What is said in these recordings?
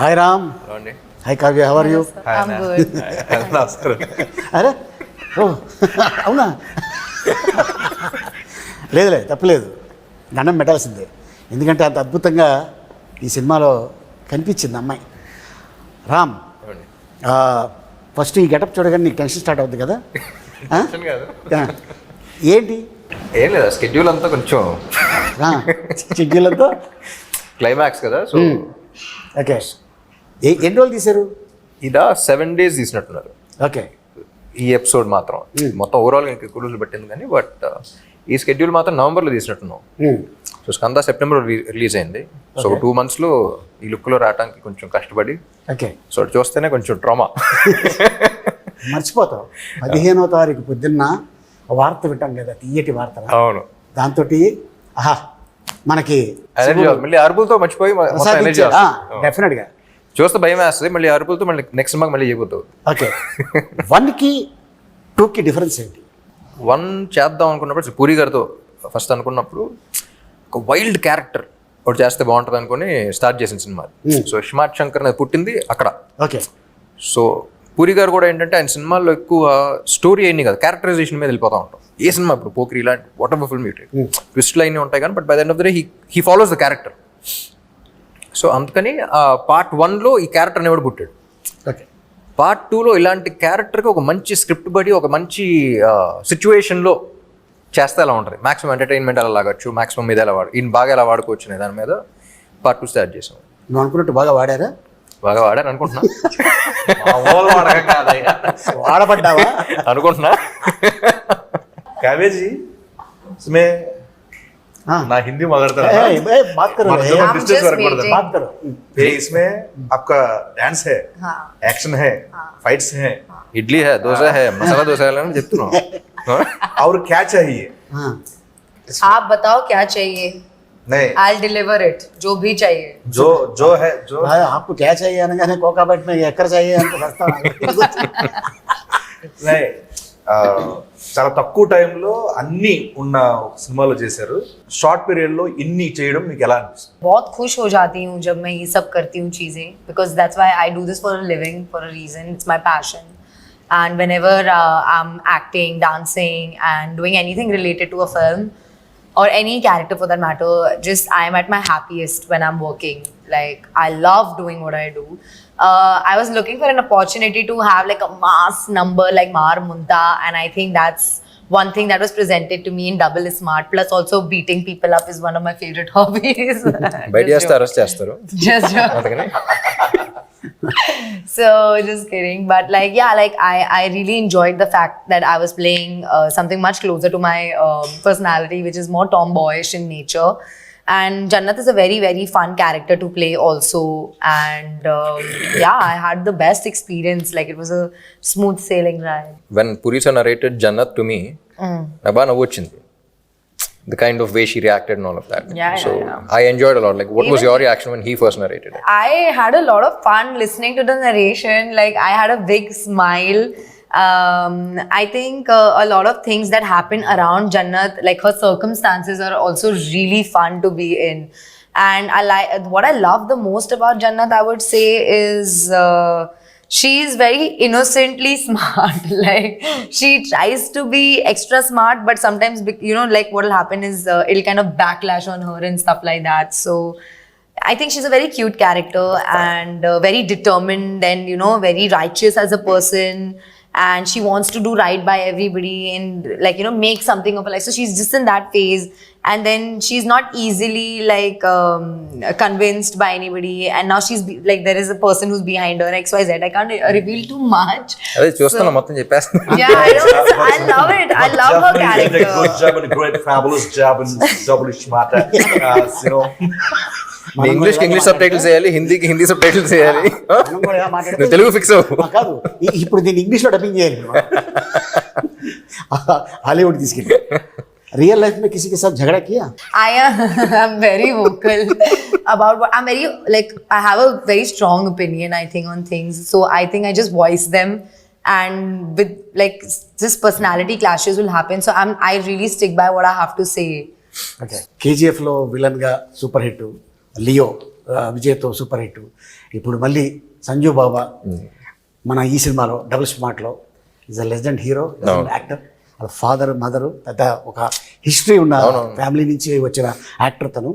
Hi Ram hi Kavya how are you అరే ఓ అవునా? లేదులే తప్పలేదు. దండం పెట్టాల్సిందే. ఎందుకంటే అంత అద్భుతంగా ఈ సినిమాలో కనిపించింది అమ్మాయి. రామ్ ఫస్ట్ ఈ గెటప్ చూడగానే నీకు టెన్షన్ స్టార్ట్ అవుతుంది కదా. ఏంటి? ఏం లేదు స్కెడ్యూల్ అంతా కొంచెం చిగ్గిలతో క్లైమాక్స్ కదా సో ఓకే. ఎన్ని రోజులు తీశారు? ఇదా సెవెన్ డేస్ తీసినట్టున్నారు. ఓకే. ఈ ఎపిసోడ్ మాత్రం. మొత్తం ఓవరాల్ ఇంకా ఎక్కువ రోజులు పట్టింది కానీ బట్ ఈ స్కెడ్యూల్ మాత్రం నవంబర్లో తీసినట్టున్నాం. సో స్కంద సెప్టెంబర్ రిలీజ్ అయింది. సో టూ మంత్స్లో ఈ లుక్లో రావడానికి కొంచెం కష్టపడి ఓకే. సో చూస్తేనే కొంచెం ట్రామా మర్చిపోతావు. పదిహేనో తారీఖు పొద్దున్న వార్త వింటాం కదా తీయటి వార్త. అవును. దాంతో ఆహా మనకి మళ్ళీ అరుపులతో మర్చిపోయి డెఫినెట్గా చూస్తే భయం వేస్తుంది మళ్ళీ అరుపులతో మళ్ళీ నెక్స్ట్ మాకు మళ్ళీ చేయబోతావు ఓకే. వన్కి టూకి డిఫరెన్స్ ఏంటి? వన్ చేద్దాం అనుకున్నప్పుడు పూరి గారితో ఫస్ట్ అనుకున్నప్పుడు ఒక వైల్డ్ క్యారెక్టర్ ఒకటి చేస్తే బాగుంటుంది అనుకుని స్టార్ట్ చేసిన సినిమా సో హిమాట్ శంకర్ అనేది పుట్టింది అక్కడ. ఓకే. సో పూరి గారు కూడా ఏంటంటే ఆయన సినిమాల్లో ఎక్కువ స్టోరీ అయింది కదా క్యారెక్టరైజేషన్ మీద వెళ్ళిపోతా ఉంటాం. ఏ సినిమా ఇప్పుడు పోక్రి ఇలాంటి వాట్ ఎవర్ ఫిల్మ్ ట్విస్ట్లు అయినా ఉంటాయి కానీ but by the end of the day he he follows the character so అందుకని పార్ట్ వన్లో ఈ క్యారెక్టర్ అనేవాడు పుట్టాడు. ఓకే పార్ట్ టూలో ఇలాంటి క్యారెక్టర్కి ఒక మంచి స్క్రిప్ట్ బడి ఒక మంచి సిచ్యువేషన్లో చేస్తే ఎలా ఉంటుంది? మాక్సిమం ఎంటర్టైన్మెంట్ అలా లాగొచ్చు మాక్సిమం మీద ఎలా వాడు ఈయన బాగా ఎలా వాడుకోవచ్చు అనే దాని మీద పార్ట్ టూ స్టార్ట్ చేసాం. నువ్వు అనుకున్నట్టు బాగా వాడారా? బాగా వాడాను అనుకుంటున్నా వాడబడ్డావా? అనుకుంటున్నా. కాబేజీ हाँ। ना हिंदी में अगर तो बात करो बात करो। इसमें आपका डांस है हाँ। एक्शन है हाँ। फाइट्स है। इडली है डोसा है मसाला डोसा है ना और क्या चाहिए? आप बताओ क्या चाहिए? नहीं। आई डिलीवर इट जो भी चाहिए। जो जो है जो। भाई आपको क्या चाहिए? ना कोका बट में एकर चाहिए हमको सस्ता नहीं చాలా తక్కువ టైంలో అన్ని ఉన్న సినిమాలో చేశారు షార్ట్ పీరియడ్ లో ఇన్ని చేయడం మీకు ఎలా అనిపిస్తుంది बहुत खुश हो जाती हूँ जब मैं ये सब करती हूँ चीज़ें because that's why I do this for a living for a reason it's my passion and whenever I am acting dancing and doing anything related to a film or any character for that matter just i am at my happiest when i'm working like i love doing what i do uh, i was looking for an opportunity to have like a mass number like mar munta and i think that's one thing that was presented to me in double is smart plus also beating people up is one of my favorite hobbies బయట Just చేస్తే arrest చేస్తారు joke. just joke. అందుకని so just kidding but like yeah like i i really enjoyed the fact that i was playing uh, something much closer to my um personality which is more tomboyish in nature and Jannat is a very, very fun character to play also. And um, yeah, I had the best experience. Like it was a smooth sailing ride. When Purisa narrated Jannat to me, mm. the kind of way she reacted and all of that. Yeah, so yeah, yeah. I enjoyed a lot. Like, what Even was your reaction when he first narrated it? I had a lot of fun listening to the narration. Like, I had a big smile um, I think uh, a lot of things that happen around Jannat, like her circumstances, are also really fun to be in. And I like what I love the most about Jannat. I would say is. Uh, she's very innocently smart like she tries to be extra smart but sometimes you know like what will happen is uh, it'll kind of backlash on her and stuff like that so I think she's a very cute character and uh, very determined and you know very righteous as a person and she wants to do right by everybody and like you know make something of her life so she's just in that phase and then she's not easily like um, convinced by anybody and now she's be- like there is a person who's behind her xyz i can't uh, reveal too much అదే చూస్తున్నా మొత్తం చెప్పేస్తున్నా yeah i know it's- i love it i love her Good character job and a great fabulous job and double smart. Uh, you know, నీ English కి English subtitles చేయాలి హిందీకి Hindi sub titles చేయాలి మనం కూడా ఇలా మాట్లాడితే- నువ్వు తెలుగు ఫిక్స్ అవ్వు ఆ, కాదు ఈ- ఇప్పుడు దీన్ని ఇంగ్లీష్లో డబ్బింగ్ చేయాలి హాలీవుడ్ తీసుకెళ్ళి रियल लाइफ में किसी के साथ झगड़ा किया I am I'm very vocal about what I'm very like I have a very strong opinion I think on things. So I think I just voice them and with like just personality clashes will happen. So I'm I really stick by what I have to say. Okay కేజీఎఫ్లో విలన్గా super hit Leo విజయ్తో super hit. ఇప్పుడు మళ్ళీ సంజు బాబా మన ఈ సినిమాలో double స్మార్ట్లో is a legend hero actor వాళ్ళ father mother పెద్ద ఒక history ఉన్న ఫ్యామిలీ నుంచి వచ్చిన యాక్టర్ తను.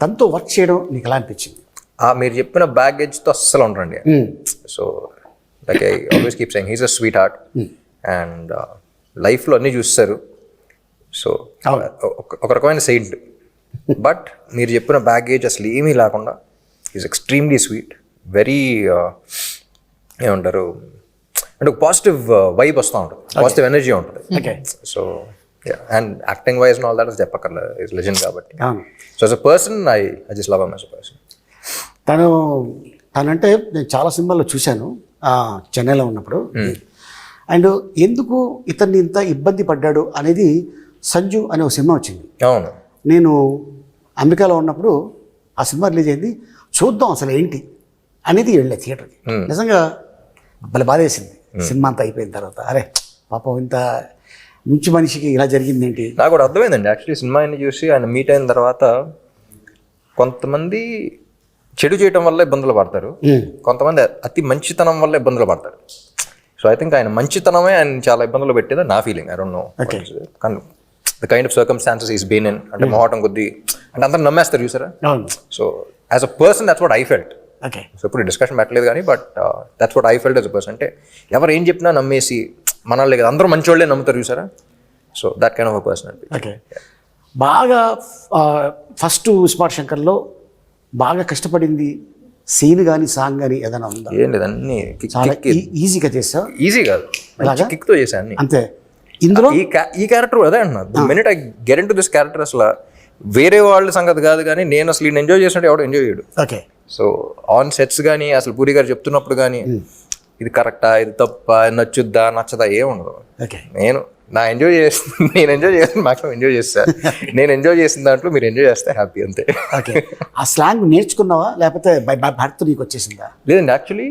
తనతో వర్క్ చేయడం నీకు ఎలా అనిపించింది? మీరు చెప్పిన బ్యాగేజ్తో అస్సలు ఉండరండి. So like I always keep saying he's a sweetheart and లైఫ్లో అన్నీ చూస్తారు. సో ఒక రకమైన సెయింట్ బట్ మీరు చెప్పిన బ్యాగేజ్ అసలు ఏమీ లేకుండా ఈజ్ ఎక్స్ట్రీమ్లీ స్వీట్ వెరీ ఏమంటారు అంటే ఒక పాజిటివ్ వైబ్ వస్తూ ఉంటుంది. పాజిటివ్ ఎనర్జీ ఉంటుంది. So and acting wise all that చెప్పక్కర్లేదు. ఇస్ లెజెండ్ కాబట్టి. So as a person I I just love as a person తను తనంటే నేను చాలా సినిమాల్లో చూశాను చెన్నైలో ఉన్నప్పుడు. అండ్ ఎందుకు ఇతన్ని ఇంత ఇబ్బంది పడ్డాడు అనేది సంజు అనే ఒక సినిమా వచ్చింది. అవును. నేను అమెరికాలో ఉన్నప్పుడు ఆ సినిమా రిలీజ్ అయింది. చూద్దాం అసలు ఏంటి? అనేది వెళ్ళే థియేటర్కి నిజంగా భలే బాధేసింది. సినిమా అంతా అయిపోయిన తర్వాత. అరే పాపం ఇంత మంచి మనిషికి ఇలా జరిగింది ఏంటి? నాకు కూడా అర్థమైందండి. యాక్చువల్లీ సినిమా చూసి ఆయన మీట్ అయిన తర్వాత కొంతమంది చెడు చేయటం వల్ల ఇబ్బందులు పడతారు. కొంతమంది అతి మంచితనం వల్ల ఇబ్బందులు పడతారు. సో ఐ థింక్ ఆయన మంచితనమే ఆయన చాలా ఇబ్బందులు పెట్టేది నా ఫీలింగ్ ఐ డోంట్ నో కానీ the kind of circumstances is been in అంటే మొహటం కొద్దీ అంటే అందరూ నమ్మేస్తారు చూసారా? So as a person that's what I felt okay so ఇప్పుడు డిస్కషన్ పెట్టలేదు కానీ but that's what I felt as a person అంటే ఎవరు ఏం చెప్పినా నమ్మేసి మనల్ని కదా అందరూ మంచోళ్ళే నమ్ముతారు చూసారా? So that kind of a person okay బాగా ఫస్ట్ స్మార్ట్ శంకర్లో బాగా కష్టపడింది సీన్ కానీ సాంగ్ కానీ ఏదైనా ఉందా? ఏం లేదు అన్ని ఈజీగా చేసావు? ఈజీ కాదు. ఎలాగా? కిక్తో చేశాను అంతే. ఇందులో? ఈ క్యారెక్టర్ అదే అంటున్నా. The minute I get into this character అసలు వేరే వాళ్ళ సంగతి కాదు కానీ నేను అసలు ఈయన ఎంజాయ్ చేసినట్టు ఎవడు ఎంజాయ్ చేయడు. ఓకే. సో ఆన్ సెట్స్ కానీ అసలు పూరి గారు చెప్తున్నప్పుడు కానీ ఇది కరెక్టా ఇది తప్ప నచ్చుద్దా నచ్చదా ఏం ఉండదు. ఓకే. నేను నా ఎంజాయ్ చేస్తుంది నేను ఎంజాయ్ చేస్తాను మాక్సిమం ఎంజాయ్ చేస్తా. నేను ఎంజాయ్ చేసిన దాంట్లో మీరు ఎంజాయ్ చేస్తే హ్యాపీ అంతే. ఓకే. ఆ స్లాంగ్ నేర్చుకున్నావా? లేకపోతే భర్త నీకు వచ్చేసిందా? లేదండి యాక్చువల్లీ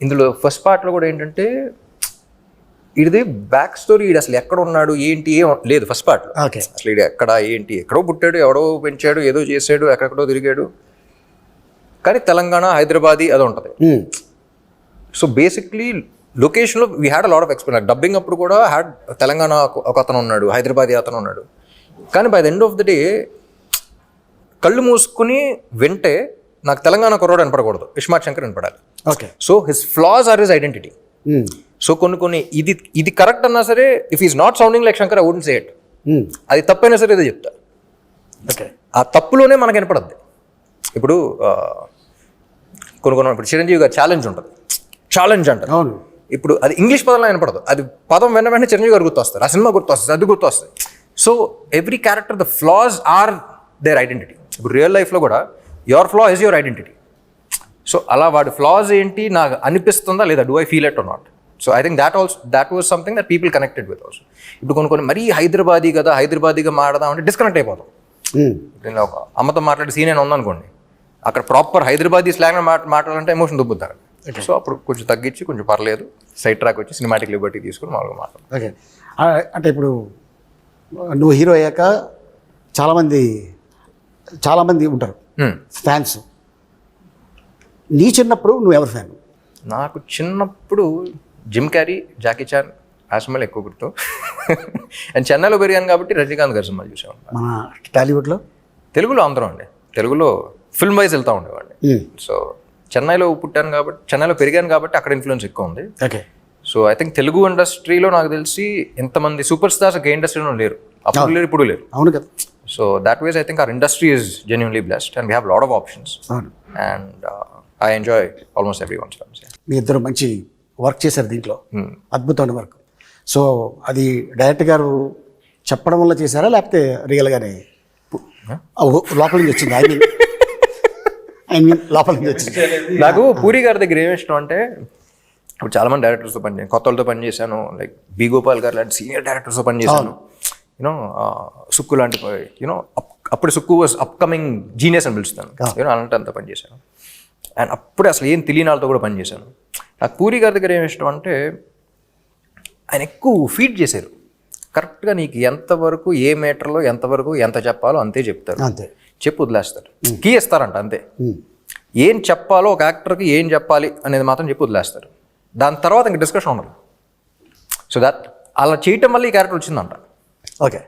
ఇందులో ఫస్ట్ పార్ట్లో కూడా ఏంటంటే ఇది బ్యాక్ స్టోరీ ఇది అసలు ఎక్కడ ఉన్నాడు ఏంటి ఏం లేదు ఫస్ట్ పార్ట్లో ఓకే అసలు ఇది ఎక్కడ ఏంటి ఎక్కడో పుట్టాడు ఎవడో పెంచాడు ఏదో చేసాడు ఎక్కడెక్కడో తిరిగాడు. కానీ తెలంగాణ హైదరాబాదీ అది ఉంటుంది. సో బేసిక్లీ లొకేషన్లో we had a lot of experience dubbing అప్పుడు కూడా హ్యాడ్ తెలంగాణ ఒక- అతను ఉన్నాడు హైదరాబాదీ అతను ఉన్నాడు. కానీ by the end of the day కళ్ళు మూసుకుని వింటే నాకు తెలంగాణ కుర్రోడు వినపడకూడదు. ISmart Shankar వినపడాలి. Okay so his flaws are his identity so కొన్ని కొన్ని ఇది ఇది కరెక్ట్ అన్నా సరే if is not sounding like Shankar I wouldn't say it అది తప్పైనా సరే ఇదే చెప్తా. ఓకే ఆ తప్పులోనే మనకు వినపడద్ది. ఇప్పుడు కొన్ని కొన్ని ఇప్పుడు చిరంజీవి గారు ఛాలెంజ్ ఉంటుంది. ఛాలెంజ్ అంటారు అవును. ఇప్పుడు అది ఇంగ్లీష్ పదంలో వినపడదు. అది పదం వెన్న వెంటనే చిరంజీవి గారు గుర్తొస్తారు. ఆ సినిమా గుర్తొస్తుంది అది గుర్తొస్తుంది. So every character the flaws are their identity ఇప్పుడు రియల్ లైఫ్లో కూడా your flaw is your identity so అలా వాడి ఫ్లాస్ ఏంటి నాకు అనిపిస్తుందా లేదా do I feel it or not so I think that also that was something that people connected with also ఇప్పుడు కొన్ని కొన్ని మరీ హైదరాబాదీ కదా హైదరాబాదీగా మాడదాం అంటే డిస్కనెక్ట్ అయిపోతాం. ఉమ్, నేను ఒక అమ్మతో మాట్లాడే సీన్ అయినా ఉందనుకోండి అక్కడ ప్రాపర్ హైదరాబాదీ స్లాంగ్ మాట మాట్లాడాలంటే ఎమోషన్ దుబ్బుతారు. సో అప్పుడు కొంచెం తగ్గించి కొంచెం పర్లేదు. సైడ్ ట్రాక్ వచ్చి సినిమాటిక్ లిబర్టీ తీసుకుని మామూలుగా మాట్లాడు ఓకే అంటే ఇప్పుడు నువ్వు హీరో అయ్యాక చాలామంది చాలామంది ఉంటారు. ఫ్యాన్స్ నీ చిన్నప్పుడు నువ్వు ఎవరు ఫ్యాన్ నాకు చిన్నప్పుడు జిమ్ క్యారీ జాకీ చాన్ ఆ సినిమాలు ఎక్కువ గుర్తు. అండ్ చెన్నైలో పెరిగాను కాబట్టి రజనీకాంత్ గారి సినిమాలు చూసాను మన టాలీవుడ్లో? తెలుగులో అందరం అండి. తెలుగులో ఫిల్మ్ వైజ్ వెళ్తూ ఉండేవాడిని. సో చెన్నైలో పుట్టాను కాబట్టి చెన్నైలో పెరిగాను కాబట్టి అక్కడ ఇన్ఫ్లుయెన్స్ ఎక్కువ ఉంది. Okay so I think Telugu ఇండస్ట్రీలో నాకు తెలిసి ఎంతమంది సూపర్ స్టార్స్ ఒక ఇండస్ట్రీలో లేరు. అప్పుడు లేరు ఇప్పుడు లేరు. అవును కదా. So that was I think our industry is genuinely blessed and we have lot of options and I enjoy almost everyone's మీ ఇద్దరు మంచి వర్క్ చేశారు దీంట్లో. అద్భుతమైన వర్క్. సో అది డైరెక్టర్ గారు చెప్పడం వల్ల చేశారా? లేకపోతే రియల్గానే లోపల నుంచి వచ్చింది. ఐ మీన్ ఐ మీన్ లోపల నుంచి వచ్చింది. నాకు పూరి గారి దగ్గర ఏమి ఇష్టం అంటే ఇప్పుడు చాలా మంది డైరెక్టర్స్తో పని కొత్త వాళ్ళతో పని చేశాను లైక్ బి గోపాల్ గారు లాంటి సీనియర్ డైరెక్టర్స్తో పని చేశాను. యూనో సుక్కు లాంటి యూనో అప్పుడు సుక్కు అప్కమింగ్ జీనియస్ అని పిలుస్తాను. యూనో అలాంటి అంతా పని చేశాను. అండ్ అప్పుడే అసలు ఏం తెలియని వాళ్ళతో కూడా పని చేశాను. నాకు పూరి గారి దగ్గర ఏమి ఇష్టం అంటే ఆయన ఎక్కువ ఫీడ్ చేశారు. కరెక్ట్గా నీకు ఎంతవరకు ఏ మీటర్లో ఎంతవరకు ఎంత చెప్పాలో అంతే చెప్తారు. అంతే. చెప్పు వదిలేస్తారు. కీ ఇస్తారంట అంతే. ఏం చెప్పాలో ఒక యాక్టర్కి ఏం చెప్పాలి అనేది మాత్రం చెప్పి వదిలేస్తారు. దాని తర్వాత ఇంక డిస్కషన్ ఉండదు. సో దట్ అలా చేయటం వల్ల ఈ క్యారెక్టర్ వచ్చిందంట. ఓకే.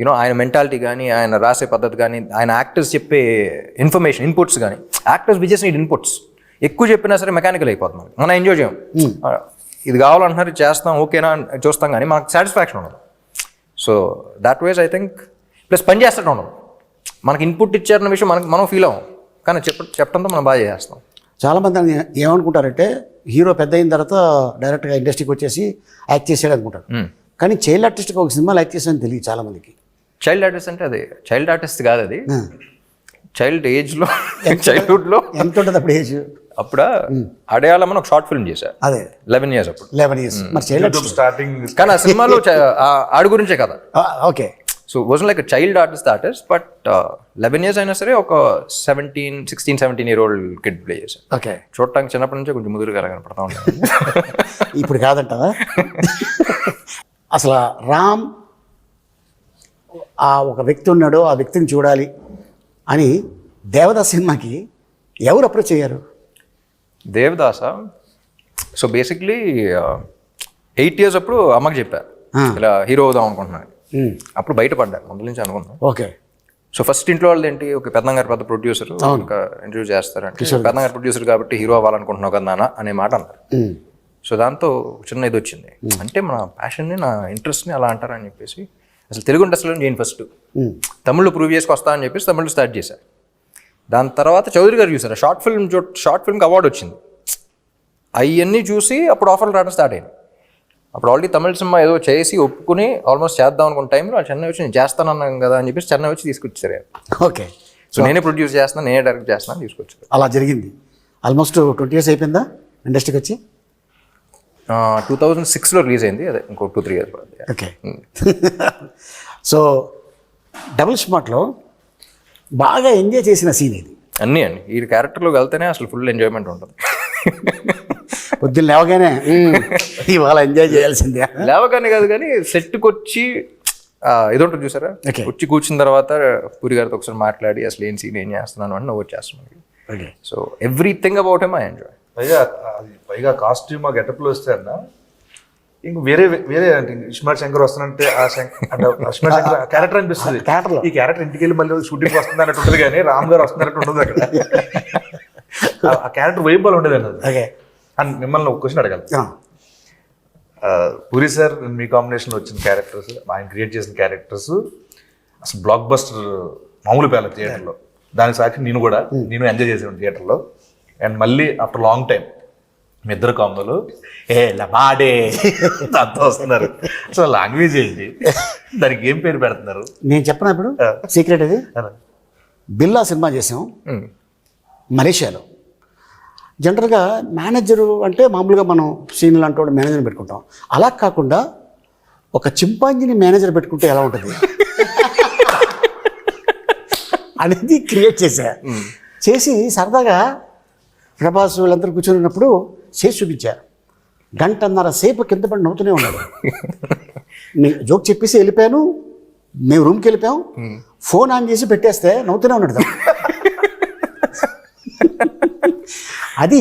యూనో ఆయన మెంటాలిటీ కానీ ఆయన రాసే పద్ధతి కానీ ఆయన యాక్టర్స్ చెప్పే ఇన్ఫర్మేషన్ ఇన్పుట్స్ కానీ యాక్టర్స్ బిజెస్ నీడ్ ఇన్పుట్స్ ఎక్కువ చెప్పినా సరే మెకానికల్ అయిపోతున్నాం మనం. ఎంజాయ్ చేయం. ఆ, ఇది కావాలంటున్నారు చేస్తాం ఓకేనా చూస్తాం కానీ మనకు సాటిస్ఫాక్షన్ ఉండదు. So that was I think plus పని చేస్తూ ఉండదు. మనకి ఇన్పుట్ ఇచ్చారన్న విషయం మనకి మనం ఫీల్ అవ్వం. కానీ చెప్ప చెప్పడంతో మనం బాగా చేస్తాం చాలామంది ఏమనుకుంటారంటే హీరో పెద్ద అయిన తర్వాత డైరెక్ట్గా ఇండస్ట్రీకి వచ్చేసి యాక్ట్ చేసాడు అనుకుంటారు. కానీ చైల్డ్ ఆర్టిస్ట్గా ఒక సినిమాలో యాక్ట్ చేసాడని తెలియదు చాలామందికి చైల్డ్ ఆర్టిస్ట్ అంటే అది చైల్డ్ ఆర్టిస్ట్ కాదు అది. చైల్డ్ ఏజ్లో చైల్డ్హుడ్లో ఎంత ఉంటుంది అప్పుడు ఏజ్? అప్పుడు అడయాళం అని ఒక షార్ట్ ఫిల్మ్ చేశారు అదే. లెవెన్ ఇయర్స్ అప్పుడు. లెవెన్ ఇయర్స్ మరి చైల్డ్ స్టార్టింగ్ కానీ ఆ సినిమాలో ఆడి గురించే కదా. Okay. So was like child artist artist but eleven years అయినా సరే ఒక seventeen sixteen seventeen year old kid play చేశారు ఓకే. చూడటానికి చిన్నప్పటి నుంచే కొంచెం ముదురుగా కనపడతా ఉంటాను. ఇప్పుడు కాదంటావా? అసలు రామ్ ఆ ఒక వ్యక్తి ఉన్నాడు ఆ వ్యక్తిని చూడాలి అని దేవదాస్ సినిమాకి ఎవరు అప్రోచ్ అయ్యారు? Devadas? So basically eight years అప్పుడు అమ్మకి చెప్పారు ఇలా హీరో అవుదాం అనుకుంటున్నాను. అప్పుడు బయటపడ్డా ముందు నుంచి అనుకున్నాను. ఓకే. సో ఫస్ట్ ఇంట్లో వాళ్ళది ఏంటి? ఒక పెద్దంగారు పెద్ద ప్రొడ్యూసర్ ఒక ఇంటర్వ్యూ చేస్తారంటే పెద్దంగారు ప్రొడ్యూసర్ కాబట్టి హీరో అవ్వాలనుకుంటున్నావు కదా నాన్న అనే మాట అన్నారు. సో దాంతో చిన్న ఇది వచ్చింది. అంటే మన ప్యాషన్ని నా ఇంట్రెస్ట్ని అలా అంటారని చెప్పేసి అసలు తెలుగు ఇండస్ట్రీలో నేను ఫస్ట్. తమిళ్ళో ప్రూవ్ చేసుకొస్తా అని చెప్పేసి తమిళ్ళో స్టార్ట్ చేశారు దాని తర్వాత చౌదరి గారు చూసారు షార్ట్ ఫిల్మ్ షార్ట్ ఫిల్మ్కి అవార్డు వచ్చింది. అవన్నీ చూసి అప్పుడు ఆఫర్లు రావడం స్టార్ట్ అయింది. అప్పుడు ఆల్రెడీ తమిళ సినిమా ఏదో చేసి ఒప్పుకుని ఆల్మోస్ట్ చేద్దాం అనుకున్న టైంలో చెన్నై వచ్చి నేను చేస్తానన్నాను కదా అని చెప్పేసి చెన్నై వచ్చి తీసుకొచ్చారు ఓకే. సో నేనే ప్రొడ్యూస్ చేస్తాను నేనే డైరెక్ట్ చేస్తాను అని తీసుకొచ్చారు. అలా జరిగింది. ఆల్మోస్ట్ ట్వంటీ ఇయర్స్ అయిపోయిందా? ఇండస్ట్రీకి వచ్చి? టూ థౌజండ్ సిక్స్లో రిలీజ్ అయింది. అదే ఇంకో two three years okay. So double స్మార్ట్లో బాగా ఎంజాయ్ చేసిన సీన్ ఇది అన్నీ అండి. ఈ క్యారెక్టర్లోకి వెళ్తేనే అసలు ఫుల్ ఎంజాయ్మెంట్ ఉంటుంది. పొద్దున్న లేవగానే "మ్మ్, ఇవాళ ఎంజాయ్ చేయాల్సిందే. లేవగానే కాదు కానీ సెట్కి వచ్చి ఇది ఉంటుంది చూసారా. వచ్చి కూర్చున్న తర్వాత పూరి గారితో ఒకసారి మాట్లాడి అసలు ఏం సీన్ ఏం చేస్తున్నాను? అని నవ్వు వచ్చేస్తున్నాను okay. So everything about him I enjoy పైగా అది పైగా కాస్ట్యూమ్ ఆ గెటప్లో వస్తే అన్న ఇంక వేరే వేరే అంటే ఇస్మార్ట్ శంకర్ వస్తానంటే ఆ శంకర్ క్యారెక్టర్ అనిపిస్తుంది. లో. ఈ క్యారెక్టర్ ఇంటికి వెళ్ళి మళ్ళీ షూటింగ్ వస్తుంది అన్నట్టు ఉంటుంది కానీ రామ్ గారు వస్తున్నట్టు ఉండదు అక్కడ. ఆ- క్యారెక్టర్ వైపు వాళ్ళు ఉండేది అన్నది. ఓకే. అండ్ మిమ్మల్ని ఒక క్వశ్చన్ అడగాలి. పూరి సార్ మీ కాంబినేషన్ వచ్చిన క్యారెక్టర్స్ ఆయన క్రియేట్ చేసిన క్యారెక్టర్స్ అసలు బ్లాక్ బస్టర్ మామూలు పేల థియేటర్లో దానికి సాక్షి నేను కూడా నేను ఎంజాయ్ చేసాను థియేటర్లో అండ్ మళ్ళీ ఆఫ్టర్ లాంగ్ టైం మీ ఇద్దరు కాంబోలు ఏ లబాడే దాంతో వస్తున్నారు. అసలు లాంగ్వేజ్ ఏంటి? దానికి ఏం పేరు పెడుతున్నారు? నేను చెప్పనా ఇప్పుడు? సీక్రెట్ అది? బిల్లా సినిమా చేసాం. మలేషియాలో. జనరల్గా మేనేజరు అంటే మామూలుగా మనం సీనియర్ లాంటి వాడు మేనేజర్ పెట్టుకుంటాం. అలా కాకుండా ఒక చింపాంజీని మేనేజర్ పెట్టుకుంటే ఎలా ఉంటుంది? అనేది క్రియేట్ చేశా. చేసి సరదాగా ప్రభాస్ వీళ్ళందరూ కూర్చొని ఉన్నప్పుడు చేసి చూపించా గంటన్నర సేపు కింద పడి నవ్వుతూనే ఉన్నాడు నేను జోక్ చెప్పేసి వెళ్ళిపోయాను. మేము రూమ్కి వెళ్ళిపోయాం. ఫోన్ ఆన్ చేసి పెట్టేస్తే నవ్వుతూనే ఉన్నాడు. అది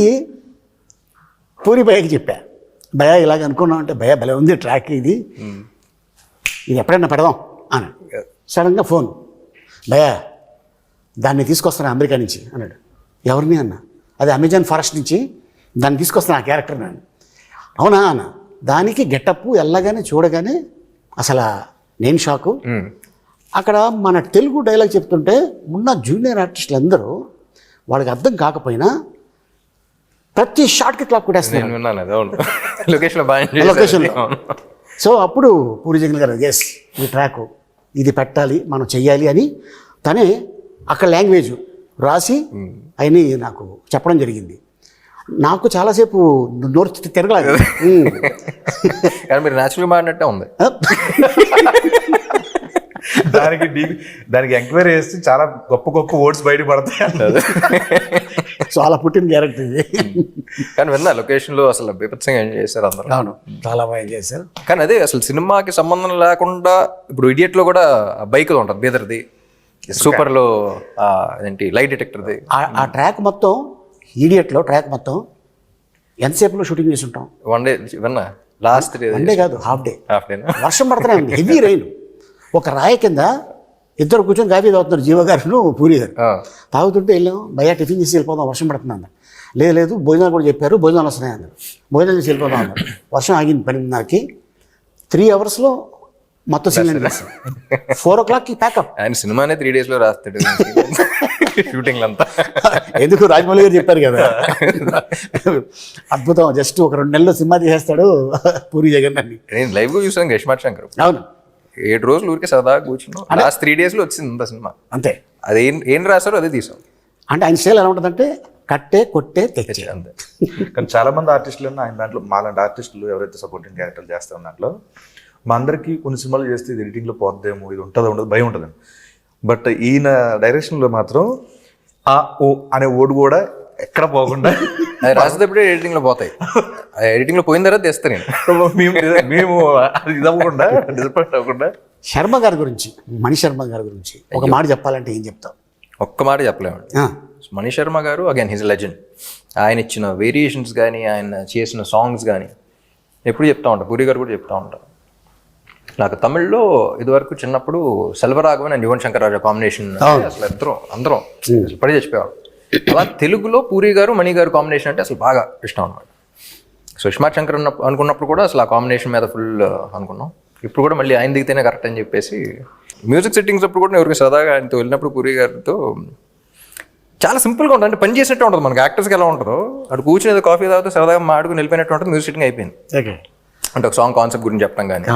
పూరి భయ్యకి చెప్పా. భయ ఇలాగ అనుకున్నాం అంటే భయ భలే ఉంది ట్రాక్ ఇది. ఇది ఎప్పుడైనా పెడదాం అని. సడన్గా ఫోన్. భయ దాన్ని తీసుకొస్తాను అమెరికా నుంచి? అన్నాడు. ఎవరిని అన్న? అది అమెజాన్ ఫారెస్ట్ నుంచి దాన్ని తీసుకొస్తాను ఆ క్యారెక్టర్ నేను. అవునా అన్న? దానికి గెటప్ వెళ్ళగానే చూడగానే అసలు నేను షాకు అక్కడ మన తెలుగు డైలాగ్ చెప్తుంటే ఉన్న జూనియర్ ఆర్టిస్టులు అందరూ వాళ్ళకి అర్థం కాకపోయినా ప్రతి షాట్కి క్లాప్ కొట్టేస్తున్నారు. లొకేషన్లో. సో అప్పుడు పూరి జగన్ గారు ఎస్ ఈ ట్రాక్ ఇది పెట్టాలి మనం చెయ్యాలి అని తనే అక్కడ లాంగ్వేజ్ రాసి అయిని నాకు చెప్పడం జరిగింది. నాకు చాలాసేపు నోరు తిరగలేదు. కానీ మీరు న్యాచురల్గా మాడినట్టే ఉంది. దానికి దానికి ఎంక్వైరీ చేస్తే చాలా గొప్ప గొప్ప వర్డ్స్ బయట పడతాయి అన్నది సో అలా పుట్టిన క్యారెక్టర్ ఇది. కానీ విన్నా లొకేషన్లో అసలు బీభత్సంగా ఎంజాయ్ చేశారు అందరూ? అవును చాలా బాగా చేశారు. కానీ అదే అసలు సినిమాకి సంబంధం లేకుండా ఇప్పుడు ఇడియట్లో కూడా బైక్ ఉంటుంది బీదర్ది. సూపర్లో అదేంటి లైట్ డిటెక్టర్ది ఆ- ట్రాక్ మొత్తం ఈడియట్లో ట్రాక్ మొత్తం ఎంతసేపులో షూటింగ్ చేసి ఉంటాం వన్ డే విన్నా లాస్ట్ డే వన్ డే కాదు హాఫ్ డే. హాఫ్ డేనా? వర్షం పడుతూనే ఉంది హెవీ రైన్ ఒక రాయి కింద ఇద్దరు కూర్చొని కాఫీ తాగుతున్నారు జీవ గారు పూరి గారు. తాగుతుంటే వెళ్ళాం భయ్యా టిఫిన్ చేసి వెళ్ళిపోదాం వర్షం పడుతుంది అన్నారు. లేదు లేదు భోజనాలు కూడా చెప్పారు భోజనాలు వస్తున్నాయి అన్నారు భోజనం చేసి వెళ్ళిపోదాం అన్నారు. వర్షం ఆగింది పన్నెండున్నరకి. త్రీ అవర్స్లో మొత్తం సీన్ ఫోర్ ఓ క్లాక్కి ప్యాకప్ ఆయన సినిమానే త్రీ డేస్లో రాస్తాడు. షూటింగ్ అంతా. ఎందుకు? రాజమౌళి గారు చెప్పారు కదా. అద్భుతం. జస్ట్ ఒక రెండు నెలల్లో సినిమా తీసేస్తాడు పూరి జగన్ అని. నేను లైవ్గా చూసాను యశ్మాత్ శంకర్. అవును. ఏడు రోజులు ఊరికే సరదాగా కూర్చున్నాం. లాస్ట్ త్రీ డేస్లో వచ్చింది అంత సినిమా. అంతే. అది ఏం ఏం రాశారో అదే తీసాం. అంటే ఆయన స్టైల్ ఎలా ఉంటుందంటే కట్టే కొట్టే తెచ్చే. అంతే. కానీ చాలా మంది ఆర్టిస్టులు ఆయన దాంట్లో మాలాంటి ఆర్టిస్టులు ఎవరైతే సపోర్టింగ్ క్యారెక్టర్లు చేస్తారు దాంట్లో మా అందరికీ కొన్ని సినిమాలు చేస్తే ఇది ఎడిటింగ్లో పోద్దేమో ఇది ఉంటుందో ఉండదు భయం ఉంటుంది బట్ ఈయన డైరెక్షన్లో మాత్రం ఆ ఓ అనే ఓడు కూడా ఎక్కడ పోకుండా రాసేటప్పుడే ఎడిటింగ్లో పోతాయి. ఎడిటింగ్లో పోయిన తర్వాత తెస్తా నేను. మేము మేము అది ఇది అవ్వకుండా డిసప్పాయింట్ అవ్వకుండా. శర్మ గారి గురించి మణి శర్మ గారి గురించి ఒక మాట చెప్పాలంటే ఏం చెప్తావు? ఒక్క మాట చెప్పలేమండి. ఆ, మణి శర్మ గారు అగైన్ హిజ్ లెజెండ్ ఆయన ఇచ్చిన వేరియేషన్స్ కానీ ఆయన చేసిన సాంగ్స్ కానీ ఎప్పుడు చెప్తా ఉంటారు పూరి గారు కూడా చెప్తా ఉంటారు నాకు తమిళ్ళో ఇదివరకు చిన్నప్పుడు సెల్వరాఘవన్ అండ్ యువన్ శంకర్ రాజా కాంబినేషన్ అసలు ఇద్దరం అందరం పడి చచ్చిపోయాం అలా తెలుగులో పూరి గారు మణి గారు కాంబినేషన్ అంటే అసలు బాగా ఇష్టం అనమాట సుష్మా శంకర్ అనుకున్నప్పుడు కూడా అసలు ఆ కాంబినేషన్ మీద ఫుల్ అనుకున్నాం. ఇప్పుడు కూడా మళ్ళీ ఆయన దిగితేనే కరెక్ట్ అని చెప్పేసి మ్యూజిక్ సెట్టింగ్స్ అప్పుడు కూడా ఎవరికి సరదాగా ఆయనతో వెళ్ళినప్పుడు పూరి గారితో చాలా సింపుల్గా ఉంటుంది. అంటే పని చేసినట్టు ఉంటుంది మనకి. యాక్టర్స్కి ఎలా ఉంటుందో. అటు కూర్చుని ఏదో కాఫీ తాగితే సరదాగా మాడుకుని వెళ్ళిపోయినట్టు ఉంటుంది. మ్యూజిక్ సెట్టింగ్ అయిపోయింది. ఓకే. అంటే ఒక సాంగ్ కాన్సెప్ట్ గురించి చెప్పడం కానీ.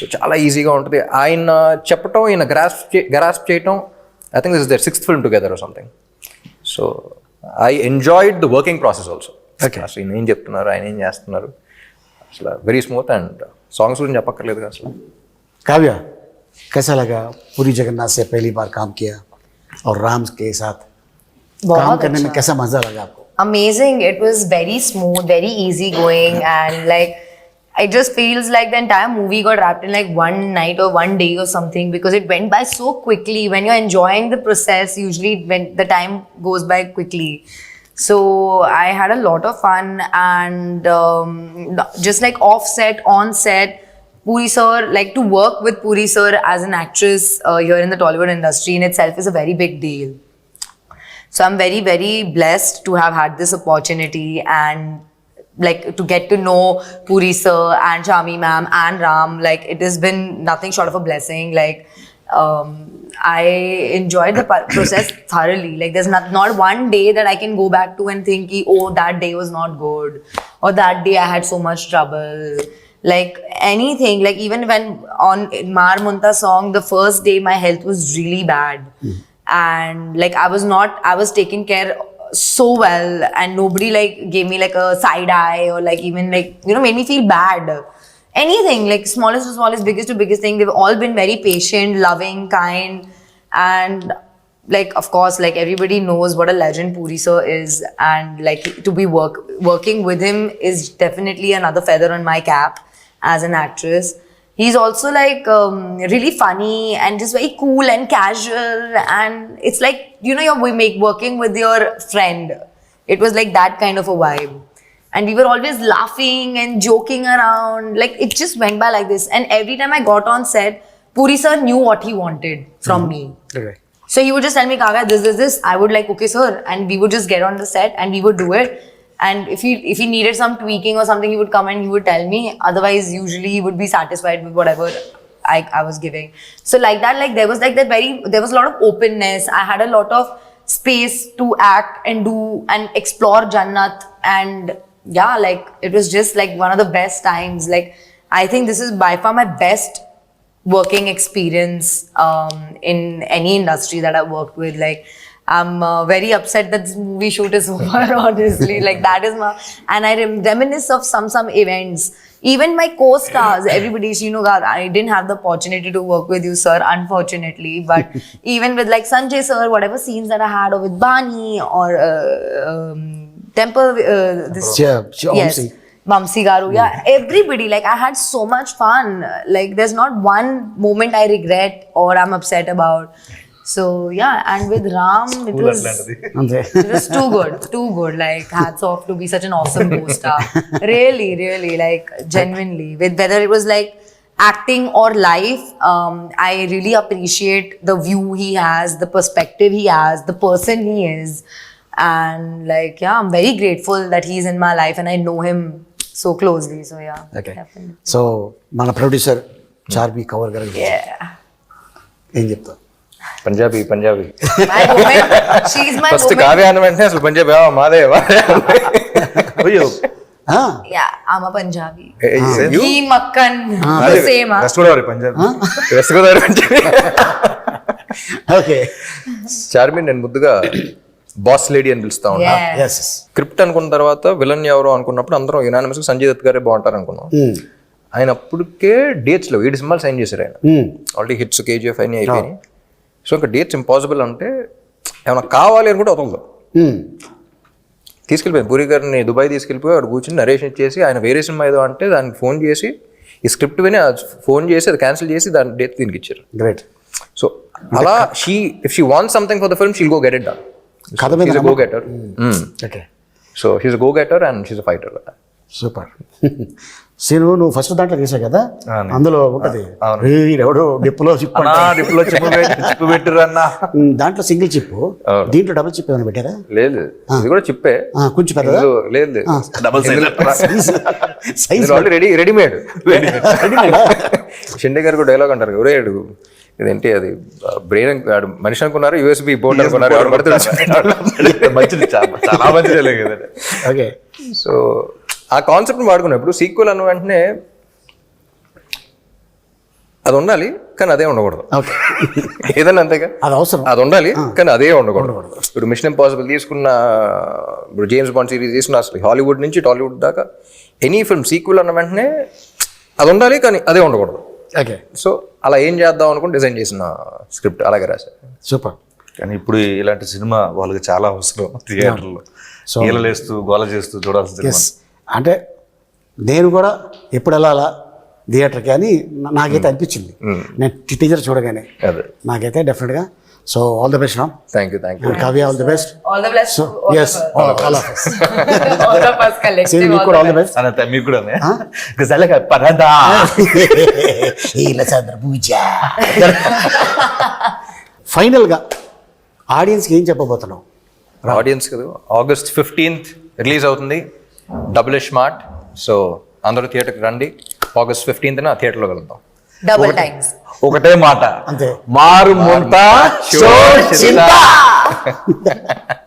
సో చాలా ఈజీగా ఉంటుంది ఆయన చెప్పటం ఈయన గ్రాస్ప్ చే గ్రాస్ప్ చేయటం I think this is our sixth film together something so I enjoyed the working process also Okay. అసలు ఈయన ఏం చెప్తున్నారు ఆయన ఏం చేస్తున్నారు అసలు వెరీ స్మూత్ అండ్ సాంగ్స్ గురించి చెప్పక్కర్లేదు కదా అసలు काव्या कैसा लगा पूरी जगन्नाथ से पहली बार काम किया और राम के साथ काम बहुत करने में अच्छा। कैसा मजा लगा आपको amazing. It was very smooth, very easy going, and like it just feels like the entire movie got wrapped in like one night or one day or something because it went by so quickly. When you're enjoying the process, usually when the time goes by quickly. So I had a lot of fun and um, just like offset, on set. Puri sir, like to work with Puri sir as an actress uh, here in the Tollywood industry in itself is a very big deal. So I'm very, very blessed to have had this opportunity and like to get to know Puri sir and Shami ma'am and Ram. Like it has been nothing short of a blessing. Like um, I enjoyed the process thoroughly. Like there's not, not one day that I can go back to and think, oh, that day was not good, or that day I had so much trouble. Like anything, like even when on Mar Munta song, the first day my health was really bad and like I was not I was taken care so well and nobody like gave me like a side eye or like even like you know made me feel bad. Anything like smallest to smallest biggest to biggest thing they've all been very patient loving kind and like of course like everybody knows what a legend Puri sir is and like to be work working with him is definitely another feather on my cap as an actress he's also like um, really funny and just very cool and casual and it's like you know you're we make working with your friend it was like that kind of a vibe and we were always laughing and joking around like it just went by like this and every time i got on set puri sir knew what he wanted from me Okay. so he would just tell me, Kaga, this, this, this. I would like, okay, sir. And we would just get on the set and we would do it. And if he if he needed some tweaking or something, he would come and he would tell me. Otherwise, usually he would be satisfied with whatever I, I was giving. So like that, like there was like that very there was a lot of openness. I had a lot of space to act and do and explore Jannat. And yeah, like it was just like one of the best times. Like I think this is by far my best working experience um, in any industry that I've worked with. Like, I'm uh, very upset that this movie shoot is over. Honestly, like that is my and I rem- reminisce of some some events. Even my co-stars, everybody, you know, God, I didn't have the opportunity to work with you, sir, unfortunately. But even with like Sanjay sir, whatever scenes that I had, or with Bani or uh, um, Temple, uh, this sure, yes. Vamsi Garu, yeah, everybody. Like I had so much fun. Like there's not one moment I regret or I'm upset about. So yeah, and with Ram, it was అట్లాంటిది అంతే it was too good, too good. Like hats off to be such an awesome co-star. really, really, like genuinely. With whether it was like acting or life, um, I really appreciate the view he has, the perspective he has, the person he is, and like yeah, I'm very grateful that he's in my life and I know him so closely. So yeah, okay definitely. So మన producer Charmi cover గారు Yeah. ఏం చెప్తావు Punjabi Punjabi. First. Kavya అన్న వెంటనే అసలు పంజాబీ. మాదే మాదే. అయ్యో. ఆ, Yeah, I'm a Punjabi. ఏ, you? He Makkan, the same. huh? West Godavari Punjab. West Godavari Punjabi. Okay Charmi నేను ముద్దుగా బాస్ లేడీ అని పిలుస్తా ఉన్నా. స్క్రిప్ట్ అనుకున్న తర్వాత విలన్ ఎవరు అనుకున్నప్పుడు అందరం యునానిమస్ సంజయ్ దత్ గారే బాగుంటారు అనుకున్నాం. ఆయన అప్పటికే డేట్స్లో ఏడు సినిమాలు సైన్ చేశారు ఆయన. ఆల్రెడీ హిట్స్ కేజీఎఫ్ అయినా అయిపోయినాయి. సో ఇంకా డేట్స్ ఇంపాసిబుల్ అంటే ఏమైనా కావాలి అని కూడా వదలదు. తీసుకెళ్ళిపోయింది పూరి గారిని దుబాయ్ తీసుకెళ్ళిపోయి వాడు కూర్చుని నరేషన్ ఇచ్చేసి ఆయన వేరే సినిమా ఏదో అంటే దానికి ఫోన్ చేసి ఈ స్క్రిప్ట్ విని ఫోన్ చేసి అది క్యాన్సిల్ చేసి దాని డేట్ దీనికి ఇచ్చారు. గ్రేట్ సో అలా she if she want something for the film she'll go get it done కథ మీద go getter okay so he's go getter and she's fighter super scene నువ్వు ఫస్ట్ దాంట్లో చేసావు కదా. అందులో ఉంటది. ఎవడో డిప్పులో చిప్ అన్నా డిప్లో దాంట్లో సింగిల్ చిప్ దీంట్లో డబుల్ చిప్ ఏమైనా పెట్టారా? లేదు. ఇది కూడా చిప్పే. కొంచెం ఇందులో లేదు లేదు. Double size size already ready readymade Shinde garu dialogue అంటారు. ఎవరే అడు ఇదేంటి అది? బ్రెయిన్ మనిషి అనుకున్నారు? యూఎస్బి బోర్డు అనుకున్నారు? మంచిది చాలా మంచిది. ఓకే సో ఆ కాన్సెప్ట్ వాడుకున్నప్పుడు సీక్వెల్ అన్న వెంటనే అది ఉండాలి కానీ అదే ఉండకూడదు. ఓకే. ఏదన్నా అంతేగా? అది అవసరం. అది ఉండాలి కానీ అదే ఉండకూడదు. ఇప్పుడు మిషన్ ఇంపాసిబుల్ తీసుకున్న ఇప్పుడు జేమ్స్ బాండ్ సిరీస్ తీసుకున్న అసలు హాలీవుడ్ నుంచి టాలీవుడ్ దాకా ఎనీ ఫిల్మ్ సీక్వెల్ అన్న వెంటనే అది ఉండాలి కానీ అదే ఉండకూడదు. ఓకే. సో అలా ఏం చేద్దాం అనుకుని డిజైన్ చేసిన స్క్రిప్ట్ అలాగే రాశారు. సూపర్. కానీ ఇప్పుడు ఇలాంటి సినిమా వాళ్ళకి చాలా అవసరం థియేటర్లో. ఈలలేస్తూ గోల చేస్తూ చూడాల్సిన ఎస్ అంటే నేను కూడా ఎప్పుడు వెళ్ళాలా థియేటర్కి అని నాకైతే అనిపించింది. నేను టీచర్ చూడగానే. అదే. నాకైతే డెఫినెట్గా so all the best Ram thank you thank you Kavya all the best. So all ఎస్ of us. all of us. Collective. Same మీకు కూడా ఆల్ ద. బెస్ట్ అని మీకు కూడా గజాలగా పరదా ఇలా చంద్ర పూజ ఫైనల్గా ఆడియన్స్కి ఏం చెప్పబోతున్నావు? ఆడియన్స్ కదా ఆగస్ట్ ఫిఫ్టీన్త్ రిలీజ్ అవుతుంది. డబుల్ స్మార్ట్ సో అందరూ థియేటర్కి రండి. ఆగస్ట్ ఫిఫ్టీన్త్న థియేటర్లో కలుద్దాం. Double times. ఒకటే మాట. అంతే. మారు ముంత షో చింత